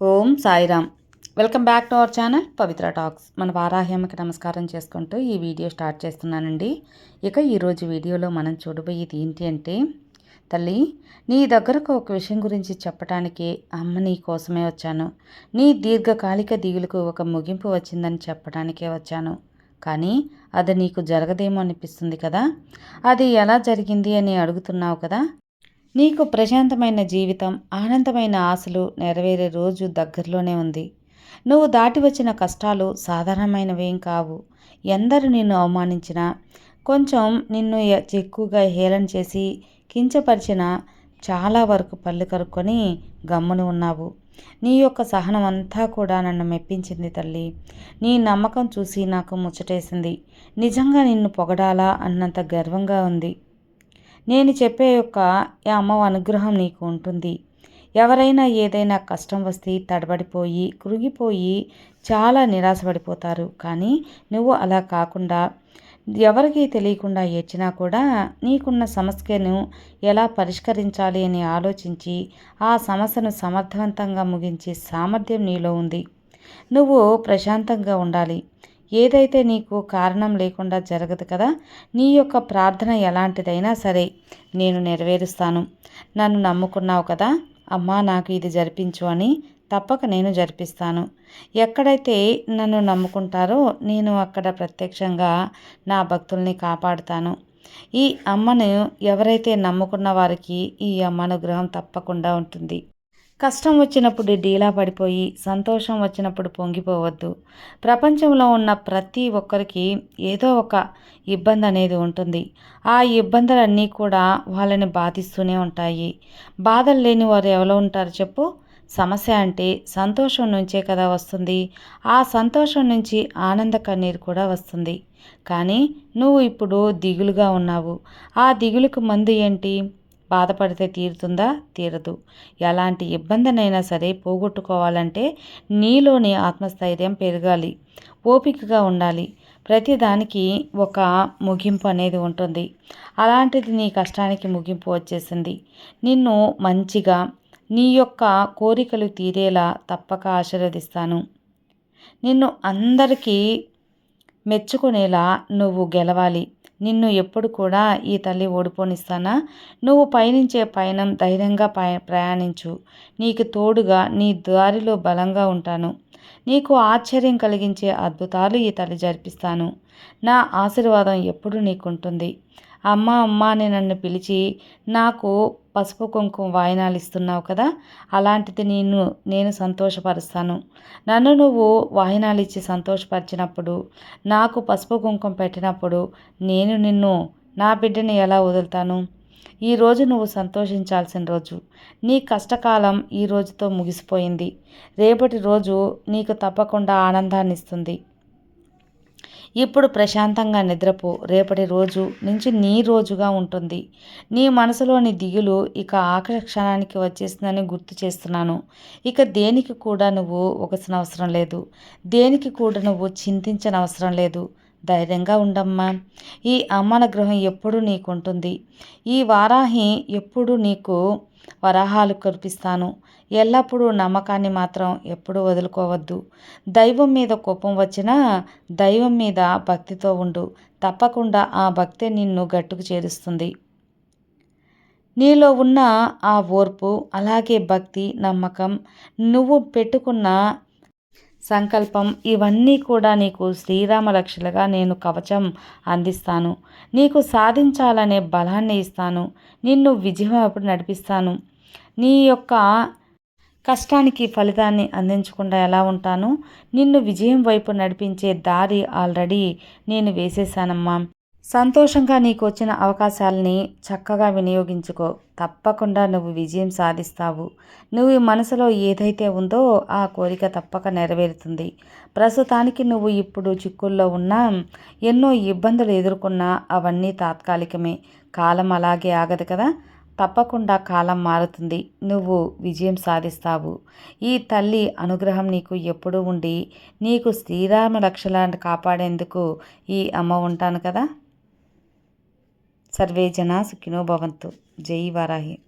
Om Sairam. Welcome back to our channel Pavitra talks. మన వారాహ్యమ్మకి నమస్కారం చేసుకుంటూ ఈ వీడియో స్టార్ట్ చేస్తున్నానండి. ఇక ఈరోజు వీడియోలో మనం చూడబోయేది ఏంటి అంటే తల్లి నీ దగ్గరకు ఒక విషయం గురించి చెప్పటానికి అమ్మ నీ కోసమే వచ్చాను. నీ దీర్ఘకాలిక దిగులకు ఒక ముగింపు వచ్చిందని చెప్పడానికే వచ్చాను. కానీ అది నీకు జరగదేమో అనిపిస్తుంది కదా? అది ఎలా జరిగింది అని అడుగుతున్నావు కదా? నీకు ప్రశాంతమైన జీవితం ఆనందమైన ఆశలు నెరవేరే రోజు దగ్గరలోనే ఉంది. నువ్వు దాటి వచ్చిన కష్టాలు సాధారణమైనవేం కావు. ఎందరు నిన్ను అవమానించినా కొంచెం నిన్ను ఎక్కువగా హేళన చేసి కించపరిచిన చాలా వరకు పళ్ళు కరుక్కొని గమ్మును ఉన్నావు. నీ యొక్క సహనం అంతా కూడా నన్ను మెప్పించింది తల్లి. నీ నమ్మకం చూసి నాకు ముచ్చటేసింది. నిజంగా నిన్ను పొగడాలా అన్నంత గర్వంగా ఉంది. నేను చెప్పే యొక్క అమ్మ అనుగ్రహం నీకు ఉంటుంది. ఎవరైనా ఏదైనా కష్టం వస్తే తడబడిపోయి కృగిపోయి చాలా నిరాశపడిపోతారు. కానీ నువ్వు అలా కాకుండా ఎవరికి తెలియకుండా ఏడ్చినా కూడా నీకున్న సమస్యను ఎలా పరిష్కరించాలి అని ఆలోచించి ఆ సమస్యను సమర్థవంతంగా ముగించే సామర్థ్యం నీలో ఉంది. నువ్వు ప్రశాంతంగా ఉండాలి. ఏదైతే నీకు కారణం లేకుండా జరగదు కదా నీ యొక్క ప్రార్థన ఎలాంటిదైనా సరే నేను నెరవేరుస్తాను. నన్ను నమ్ముకున్నావు కదా అమ్మా నాకు ఇది జరిపించు అని తప్పక నేను జరిపిస్తాను. ఎక్కడైతే నన్ను నమ్ముకుంటారో నేను అక్కడ ప్రత్యక్షంగా నా భక్తుల్ని కాపాడుతాను. ఈ అమ్మను ఎవరైతే నమ్ముకున్న వారికి ఈ అమ్మ అనుగ్రహం తప్పకుండా ఉంటుంది. కష్టం వచ్చినప్పుడు డీలా పడిపోయి సంతోషం వచ్చినప్పుడు పొంగిపోవద్దు. ప్రపంచంలో ఉన్న ప్రతి ఒక్కరికి ఏదో ఒక ఇబ్బంది అనేది ఉంటుంది. ఆ ఇబ్బందులన్నీ కూడా వాళ్ళని బాధిస్తూనే ఉంటాయి. బాధలు లేని వారు ఎవరో ఉంటారు చెప్పు? సమస్య అంటే సంతోషం నుంచే కదా వస్తుంది. ఆ సంతోషం నుంచి ఆనంద కన్నీరు కూడా వస్తుంది. కానీ నువ్వు ఇప్పుడు దిగులుగా ఉన్నావు. ఆ దిగులుకు మందు ఏంటి? బాధపడితే తీరుతుందా? తీరదు. ఎలాంటి ఇబ్బందినైనా సరే పోగొట్టుకోవాలంటే నీలోని ఆత్మస్థైర్యం పెరగాలి. ఓపికగా ఉండాలి. ప్రతిదానికి ఒక ముగింపు అనేది ఉంటుంది. అలాంటిది నీ కష్టానికి ముగింపు వచ్చేసింది. నిన్ను మంచిగా నీ యొక్క కోరికలు తీరేలా తప్పక ఆశీర్వదిస్తాను. నిన్ను అందరికీ మెచ్చుకునేలా నువ్వు గెలవాలి. నిన్ను ఎప్పుడు కూడా ఈ తల్లి ఓడిపోనిస్తానా? నువ్వు పయనించే పయనం ధైర్యంగా ప్రయాణించు. నీకు తోడుగా నీ దారిలో బలంగా ఉంటాను. నీకు ఆశ్చర్యం కలిగించే అద్భుతాలు ఈ తల్లి జరిపిస్తాను. నా ఆశీర్వాదం ఎప్పుడు నీకుంటుంది. అమ్మ అమ్మ అని నన్ను పిలిచి నాకు పసుపు కుంకుమ వాయినాలు ఇస్తున్నావు కదా అలాంటిది నేను నేను సంతోషపరుస్తాను. నన్ను నువ్వు వాయినాలు ఇచ్చి సంతోషపరిచినప్పుడు నాకు పసుపు కుంకుమ పెట్టినప్పుడు నేను నిన్ను నా బిడ్డని ఎలా వదులుతాను? ఈరోజు నువ్వు సంతోషించాల్సిన రోజు. నీ కష్టకాలం ఈ రోజుతో ముగిసిపోయింది. రేపటి రోజు నీకు తప్పకుండా ఆనందాన్ని ఇస్తుంది ఇప్పుడు ప్రశాంతంగా నిద్రపో. రేపటి రోజు నుంచి నీ రోజుగా ఉంటుంది. నీ మనసులోని దిగులు ఇక ఆఖరి క్షణానికి వచ్చేసిందని గుర్తు చేస్తున్నాను. ఇక దేనికి కూడా నువ్వు ఒకసిన అవసరం లేదు. దేనికి కూడా నువ్వు చింతించనవసరం లేదు. ధైర్యంగా ఉండమ్మా. ఈ అమ్మన గ్రహం ఎప్పుడు నీకుంటుంది. ఈ వారాహి ఎప్పుడు నీకు వరాహాలు కురిపిస్తాను. ఎల్లప్పుడూ నమ్మకాన్ని మాత్రం ఎప్పుడూ వదులుకోవద్దు. దైవం మీద కోపం వచ్చినా దైవం మీద భక్తితో ఉండు. తప్పకుండా ఆ భక్తి నిన్ను గట్టుకు చేరుస్తుంది. నీలో ఉన్న ఆ ఓర్పు అలాగే భక్తి నమ్మకం నువ్వు పెట్టుకున్న సంకల్పం ఇవన్నీ కూడా నీకు శ్రీరామ లక్షలుగా నేను కవచం అందిస్తాను. నీకు సాధించాలనే బలాన్ని ఇస్తాను. నిన్ను విజయం అప్పుడు నడిపిస్తాను. నీ యొక్క కష్టానికి ఫలితాన్ని అందించకుండా ఎలా ఉంటాను? నిన్ను విజయం వైపు నడిపించే దారి ఆల్రెడీ నేను వేసేసానమ్మా సంతోషంగా నీకు వచ్చిన అవకాశాలని చక్కగా వినియోగించుకో. తప్పకుండా నువ్వు విజయం సాధిస్తావు. నువ్వు మనసులో ఏదైతే ఉందో ఆ కోరిక తప్పక నెరవేరుతుంది. ప్రస్తుతానికి నువ్వు ఇప్పుడు చిక్కుల్లో ఉన్నా ఎన్నో ఇబ్బందులు ఎదుర్కొన్నా అవన్నీ తాత్కాలికమే. కాలం అలాగే ఆగదు కదా? తప్పకుండా కాలం మారుతుంది. నువ్వు విజయం సాధిస్తావు. ఈ తల్లి అనుగ్రహం నీకు ఎప్పుడూ ఉండి నీకు శ్రీరామ లక్షలాన్ని కాపాడేందుకు ఈ అమ్మ ఉంటాను కదా? సర్వే జనా సుఖినో భవంతు. జై వారాహి.